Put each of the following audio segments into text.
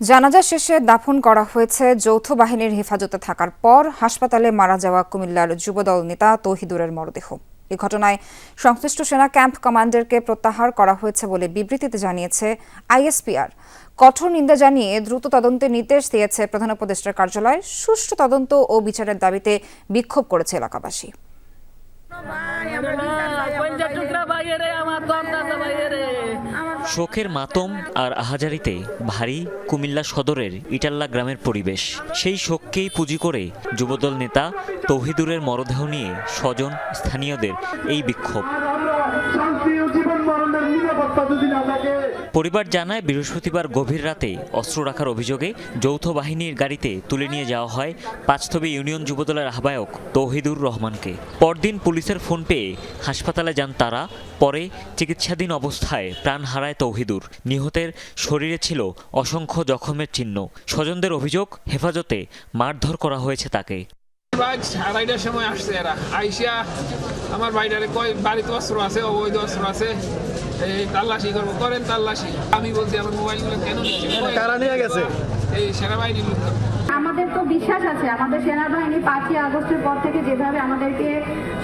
জানাজা শেষে দাফন করা হয়েছে যৌথ বাহিনীর হেফাজতে থাকার পর হাসপাতালে মারা যাওয়া কুমিল্লার যুবদল নেতা তৌহিদুরের মরদেহ। এ ঘটনায় সংশ্লিষ্ট সেনা ক্যাম্প কমান্ডারকে প্রত্যাহার করা হয়েছে বলে বিবৃতিতে জানিয়েছে আইএসপিআর। কঠোর নিন্দা জানিয়ে দ্রুত তদন্তের নির্দেশ দিয়েছে প্রধান উপদেষ্টার কার্যালয়। সুষ্ঠু তদন্ত ও বিচারের দাবিতে বিক্ষোভ করেছে এলাকাবাসী। শোকের মাতম আর আহাজারিতে ভারী কুমিল্লা সদরের ইটাল্লা গ্রামের পরিবেশ। সেই শোককেই পুঁজি করে যুবদল নেতা তৌহিদুরের মরদেহ নিয়ে স্বজন স্থানীয়দের এই বিক্ষোভ। পরিবার জানায় বৃহস্পতিবার গভীর রাতে অস্ত্র রাখার অভিযোগে যৌথ বাহিনীর গাড়িতে তুলে নিয়ে যাওয়া হয় পাঁচথবি ইউনিয়ন যুবদলের আহ্বায়ক তৌহিদুর রহমানকে। পরদিন পুলিশের ফোন পেয়ে হাসপাতালে যান তারা, পরে চিকিৎসাধীন অবস্থায় প্রাণ হারায় তৌহিদুর। নিহতের শরীরে ছিল অসংখ্য জখমের চিহ্ন। স্বজনদের অভিযোগ, হেফাজতে মারধর করা হয়েছে তাকে। আজ আড়াইটার সময় আসছে এরা। আইসা আমার বাইরে কয় বাড়িতে অস্ত্র আছে অবৈধ অস্ত্র আছে এই তাল্লাশি করব করেন তাল্লাশি। আমি বলছি আমার মোবাইলগুলো কেন নিচ্ছে? কারা নিয়ে গেছে? এই সেনাবাহিনীর লোক আমাদের তো বিশ্বাস আছে আমাদের সেনাবাহিনী পাঁচই আগস্টের পর থেকে যেভাবে আমাদেরকে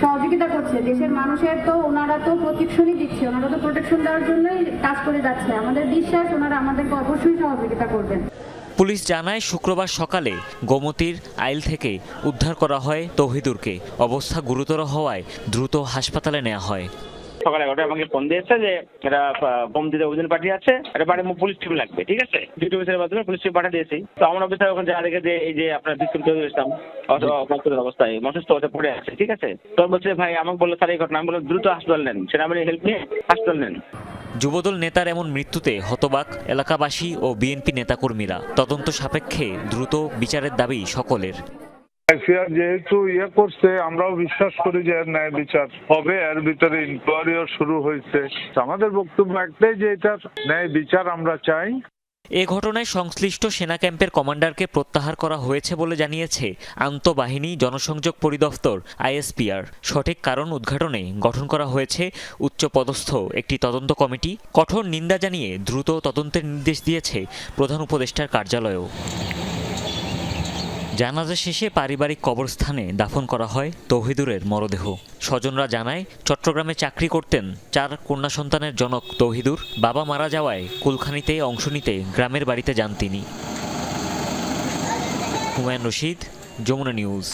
সহযোগিতা করছে দেশের মানুষের তো ওনারা তো প্রোটেকশনই দিচ্ছে ওনারা তো প্রোটেকশন দেওয়ার জন্যই কাজ করে যাচ্ছে। আমাদের বিশ্বাস ওনারা আমাদেরকে অবশ্যই সহযোগিতা করবেন। পুলিশ জানায় শুক্রবার সকালে গোমতীর আইল থেকে উদ্ধার করা হয় তৌহিদুরকে। অবস্থা গুরুতর হওয়ায় দ্রুত হাসপাতালে নেওয়া হয়। সকাল এগারোটায় আমাকে ফোন দিয়েছে যে এটা বোম দিতে অভিযান পাঠিয়ে আছে এটা বাড়ি পুলিশ টিম লাগবে ঠিক আছে? ডিউটি অফিসের মাধ্যমে পুলিশ টিম পাঠিয়ে দিয়েছি। তো আমার অফিসার ওখানে যা দেখে যে এই যে আপনার বিক্রম চৌধুরী ইসলাম অসুস্থ অবস্থায় অসুস্থ অবস্থায় পড়ে আছে ঠিক আছে? তো বলছে ভাই আমাকে বলল স্যার এই ঘটনা। আমি বললাম দ্রুত হাসপাতাল নেন। সেনাবাহিনী হেল্প নিয়ে হাসপাতাল নেন। যুবদল নেতার এমন মৃত্যুতে হতবাক এলাকাবাসী ও বিএনপি নেতাকর্মীরা তদন্ত সাপেক্ষে দ্রুত বিচারের দাবি সকলের। যেহেতু ইয়ে করছে, আমরাও বিশ্বাস করি যে ন্যায় বিচার হবে, এর ভিতরে ইনকোয়ারিও শুরু হয়েছে। আমাদের বক্তব্য একটাই যে এটার ন্যায় বিচার আমরা চাই। এ ঘটনায় সংশ্লিষ্ট সেনা ক্যাম্পের কমান্ডারকে প্রত্যাহার করা হয়েছে বলে জানিয়েছে আন্তঃবাহিনী জনসংযোগ পরিদফতর আইএসপিআর। সঠিক কারণ উদ্ঘাটনে গঠন করা হয়েছে উচ্চপদস্থ একটি তদন্ত কমিটি। কঠোর নিন্দা জানিয়ে দ্রুত তদন্তের নির্দেশ দিয়েছে প্রধান উপদেষ্টার কার্যালয়ও। জানাজা শেষে পারিবারিক কবরস্থানে দাফন করা হয় তৌহিদুরের মরদেহ। স্বজনরা জানায়, চট্টগ্রামে চাকরি করতেন চার কন্যা সন্তানের জনক তৌহিদুর। বাবা মারা যাওয়ায় কুলখানিতে অংশ নিতে গ্রামের বাড়িতে যান তিনি। হুমায়ুন রশিদ, যমুনা নিউজ।